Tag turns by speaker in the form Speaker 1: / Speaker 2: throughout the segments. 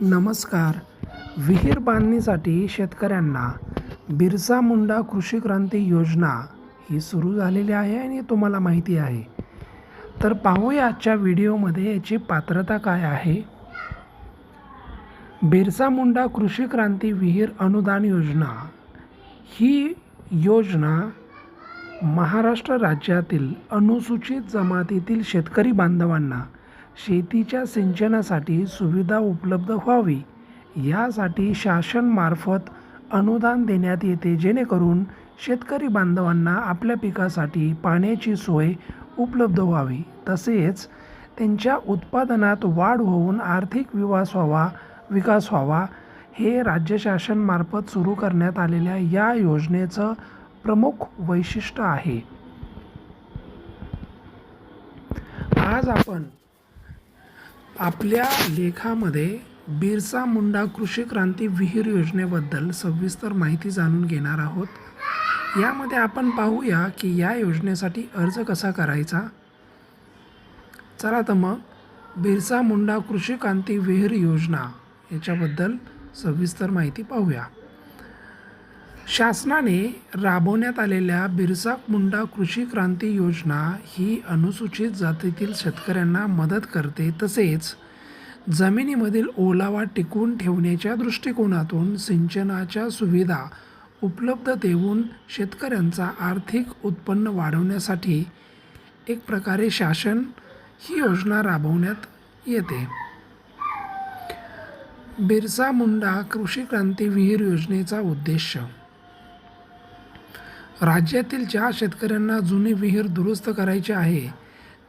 Speaker 1: नमस्कार. विहीर बांधणीसाठी शेतकऱ्यांना बिरसा मुंडा कृषी क्रांती योजना ही सुरू झालेली आहे आणि तुम्हाला माहिती आहे. तर पाहूया आजच्या व्हिडिओमध्ये याची पात्रता काय आहे. बिरसा मुंडा कृषी क्रांती विहीर अनुदान योजना. ही योजना महाराष्ट्र राज्यातील अनुसूचित जमातीतील शेतकरी बांधवांना शेतीच्या सिंचनासाठी सुविधा उपलब्ध व्हावी. यासाठी शासनमार्फत अनुदान देण्यात येते जेणेकरून शेतकरी बांधवांना आपल्या पिकासाठी पाण्याची सोय उपलब्ध व्हावी. तसेच त्यांच्या उत्पादनात वाढ होऊन आर्थिक विकास व्हावा विकास व्हावा हे राज्य शासनमार्फत सुरू करण्यात आलेल्या या योजनेचं प्रमुख वैशिष्ट्य आहे. आज आपण आपल्या लेखामध्ये बिरसा मुंडा कृषी क्रांती विहीर योजनेबद्दल सविस्तर माहिती जाणून घेणार आहोत. यामध्ये आपण पाहूया की या योजनेसाठी अर्ज कसा करायचा? चला तर मग बिरसा मुंडा कृषी क्रांती विहीर योजना याच्याबद्दल सविस्तर माहिती पाहूया. शासनाने राबवण्यात आलेल्या बिरसा मुंडा कृषी क्रांती योजना ही अनुसूचित जातीतील शेतकऱ्यांना मदत करते. तसेच जमिनीमधील ओलावा टिकवून ठेवण्याच्या दृष्टिकोनातून सिंचनाच्या सुविधा उपलब्ध देऊन शेतकऱ्यांचा आर्थिक उत्पन्न वाढवण्यासाठी एक प्रकारे शासन ही योजना राबवण्यात येते. बिरसा मुंडा कृषी क्रांती विहीर योजनेचा उद्देश राज्यातील ज्या शेतकऱ्यांना जुनी विहीर दुरुस्त करायची आहे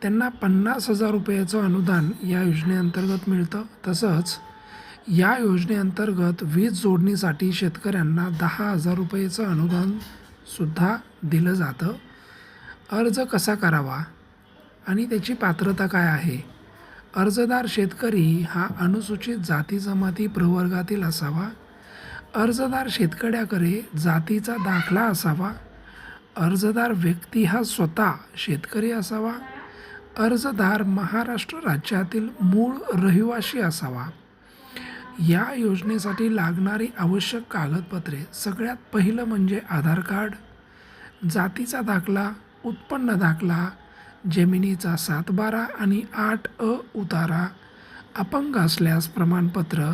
Speaker 1: त्यांना पन्नास हजार रुपयाचं अनुदान या योजनेअंतर्गत मिळतं. तसंच या योजनेअंतर्गत वीज जोडणीसाठी शेतकऱ्यांना दहा हजार रुपयाचं अनुदानसुद्धा दिलं जातं. अर्ज कसा करावा आणि त्याची पात्रता काय आहे? अर्जदार शेतकरी हा अनुसूचित जाती जमाती प्रवर्गातील असावा. अर्जदार शेतकऱ्याकडे जातीचा दाखला असावा. अर्जदार व्यक्ती हा स्वतः शेतकरी असावा. अर्जदार महाराष्ट्र राज्यातील मूळ रहिवासी असावा. या योजनेसाठी लागणारी आवश्यक कागदपत्रे सगळ्यात पहिलं म्हणजे आधार कार्ड जातीचा दाखला उत्पन्न दाखला जमिनीचा सातबारा आणि आठ अ उतारा अपंग असल्यास प्रमाणपत्र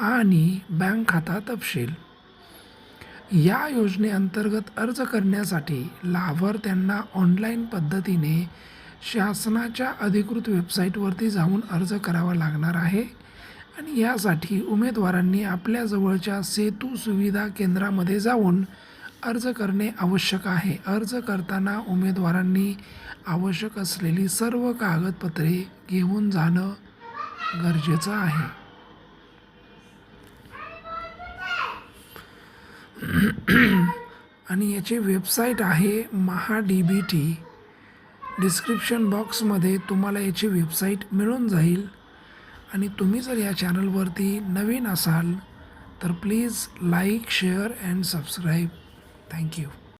Speaker 1: आणि बँक खाता तपशील. या योजनेअंतर्गत अर्ज करण्यासाठी लाभार्थ्यांना ऑनलाईन पद्धतीने शासनाच्या अधिकृत वेबसाईटवरती जाऊन अर्ज करावा लागणार आहे. आणि यासाठी उमेदवारांनी आपल्या जवळच्या सेतू सुविधा केंद्रामध्ये जाऊन अर्ज करणे आवश्यक आहे. अर्ज करताना उमेदवारांनी आवश्यक असलेली सर्व कागदपत्रे घेऊन जाणं गरजेचं आहे. आणि याची वेबसाईट आहे Maha D B T description बॉक्समध्ये तुम्हाला याची वेबसाईट मिळून जाईल. आणि तुम्ही जर या चॅनलवरती नवीन असाल तर please like share and subscribe thank you